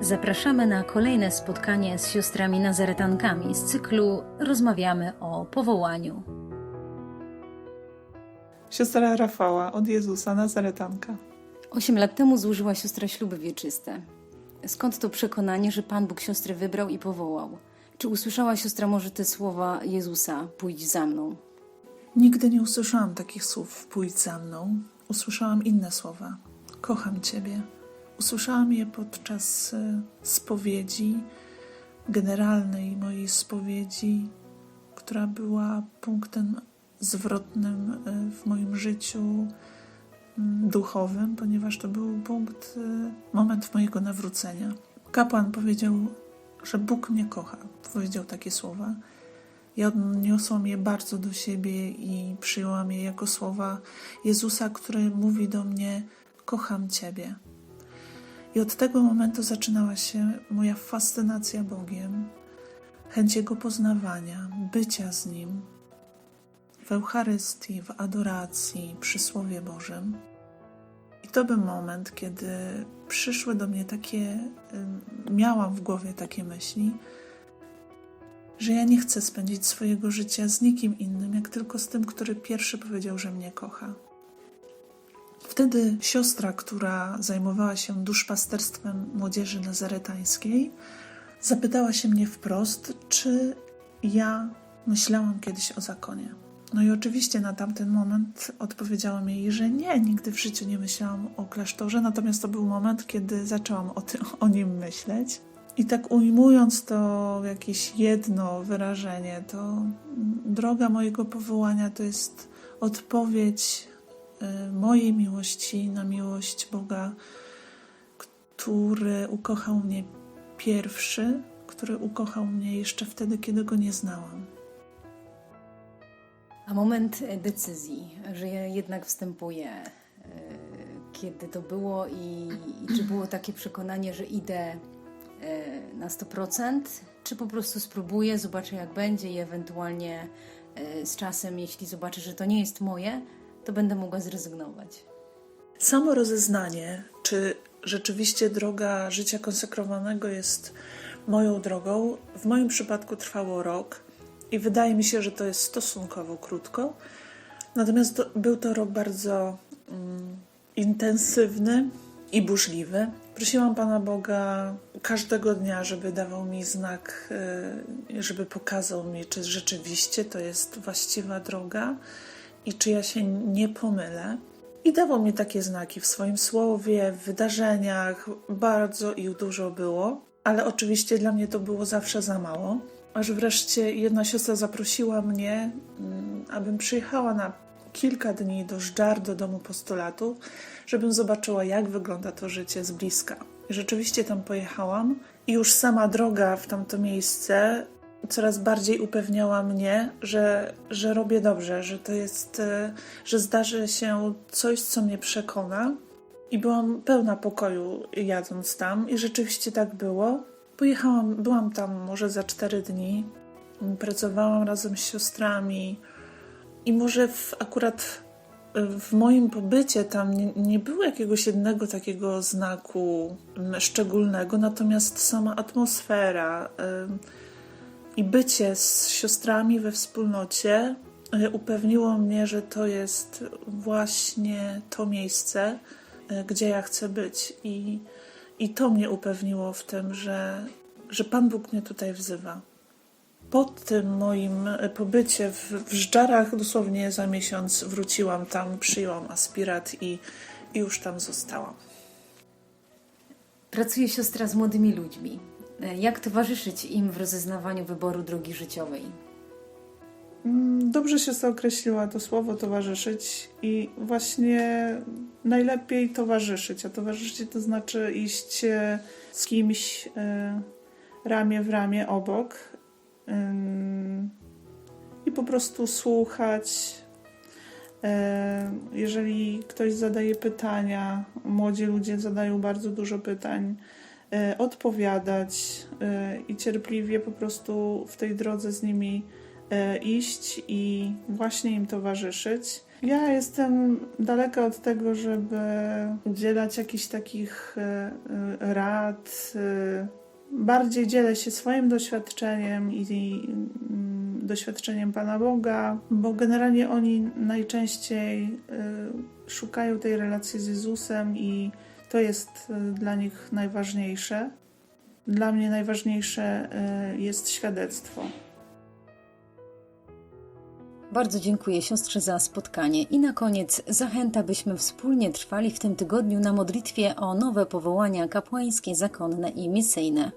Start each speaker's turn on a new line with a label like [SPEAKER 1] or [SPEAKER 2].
[SPEAKER 1] Zapraszamy na kolejne spotkanie z siostrami Nazaretankami z cyklu Rozmawiamy o powołaniu.
[SPEAKER 2] Siostra Rafała od Jezusa, Nazaretanka.
[SPEAKER 1] Osiem lat temu złożyła siostra śluby wieczyste. Skąd to przekonanie, że Pan Bóg siostrę wybrał i powołał? Czy usłyszała siostra może te słowa Jezusa: Pójdź za mną?
[SPEAKER 2] Nigdy nie usłyszałam takich słów, pójdź za mną. Usłyszałam inne słowa. Kocham Ciebie. Usłyszałam je podczas e, spowiedzi, generalnej mojej spowiedzi, która była punktem zwrotnym e, w moim życiu mm, duchowym, ponieważ to był punkt, e, moment mojego nawrócenia. Kapłan powiedział, że Bóg mnie kocha. Powiedział takie słowa. Ja odniosłam je bardzo do siebie i przyjęłam je jako słowa Jezusa, który mówi do mnie: Kocham Ciebie. I od tego momentu zaczynała się moja fascynacja Bogiem, chęć Jego poznawania, bycia z Nim w Eucharystii, w adoracji, przy Słowie Bożym. I to był moment, kiedy przyszły do mnie takie, miałam w głowie takie myśli, że ja nie chcę spędzić swojego życia z nikim innym, jak tylko z tym, który pierwszy powiedział, że mnie kocha. Wtedy siostra, która zajmowała się duszpasterstwem młodzieży nazaretańskiej, zapytała się mnie wprost, czy ja myślałam kiedyś o zakonie. No i oczywiście na tamten moment odpowiedziałam jej, że nie, nigdy w życiu nie myślałam o klasztorze, natomiast to był moment, kiedy zaczęłam o, tym, o nim myśleć. I tak ujmując to jakieś jedno wyrażenie, to droga mojego powołania to jest odpowiedź mojej miłości na miłość Boga, który ukochał mnie pierwszy, który ukochał mnie jeszcze wtedy, kiedy go nie znałam.
[SPEAKER 1] A moment decyzji, że jednak wstępuję, e, kiedy to było i, i czy było takie przekonanie, że idę e, na 100%, czy po prostu spróbuję, zobaczę jak będzie i ewentualnie z czasem, jeśli zobaczę, że to nie jest moje, to będę mogła zrezygnować.
[SPEAKER 2] Samo rozeznanie, czy rzeczywiście droga życia konsekrowanego jest moją drogą, w moim przypadku trwało rok i wydaje mi się, że to jest stosunkowo krótko. Natomiast to, był to rok bardzo mm, intensywny i burzliwy. Prosiłam Pana Boga każdego dnia, żeby dawał mi znak, y, żeby pokazał mi, czy rzeczywiście to jest właściwa droga i czy ja się nie pomylę. I dawał mi takie znaki w swoim słowie, w wydarzeniach, bardzo ich dużo było, ale oczywiście dla mnie to było zawsze za mało. Aż wreszcie jedna siostra zaprosiła mnie, mm, abym przyjechała na kilka dni do Żdżar, do domu postulatu, żebym zobaczyła, jak wygląda to życie z bliska. I rzeczywiście tam pojechałam i już sama droga w tamto miejsce coraz bardziej upewniała mnie, że, że robię dobrze, że to jest, e, że zdarzy się coś, co mnie przekona. I byłam pełna pokoju jadąc tam, i rzeczywiście tak było. Pojechałam, byłam tam może za cztery dni, pracowałam razem z siostrami, i może w, akurat w moim pobycie tam nie, nie było jakiegoś jednego takiego znaku szczególnego, natomiast sama atmosfera i bycie z siostrami we wspólnocie y, upewniło mnie, że to jest właśnie to miejsce, y, gdzie ja chcę być. I, i to mnie upewniło w tym, że, że Pan Bóg mnie tutaj wzywa. Po tym moim pobycie w, w Żdżarach, dosłownie za miesiąc wróciłam tam, przyjęłam aspirat i, i już tam zostałam.
[SPEAKER 1] Pracuje siostra z młodymi ludźmi. E, Jak towarzyszyć im w rozeznawaniu wyboru drogi życiowej?
[SPEAKER 2] Mm, Dobrze się zaokreśliła to słowo towarzyszyć i właśnie najlepiej towarzyszyć, a towarzyszyć to znaczy iść e, z kimś e, ramię w ramię obok i po prostu słuchać. Jeżeli ktoś zadaje pytania, młodzi ludzie zadają bardzo dużo pytań, odpowiadać e, i cierpliwie po prostu w tej drodze z nimi e, iść i właśnie im towarzyszyć. Ja jestem daleka od tego, żeby udzielać jakichś takich e, e, rad. e. Bardziej dzielę się swoim doświadczeniem i, mm, doświadczeniem Pana Boga, bo generalnie oni najczęściej e, szukają tej relacji z Jezusem i to jest e, dla nich najważniejsze. Dla mnie najważniejsze e, jest świadectwo.
[SPEAKER 1] Bardzo dziękuję siostrze za spotkanie i na koniec zachęta, byśmy wspólnie trwali w tym tygodniu na modlitwie o nowe powołania kapłańskie, zakonne i misyjne.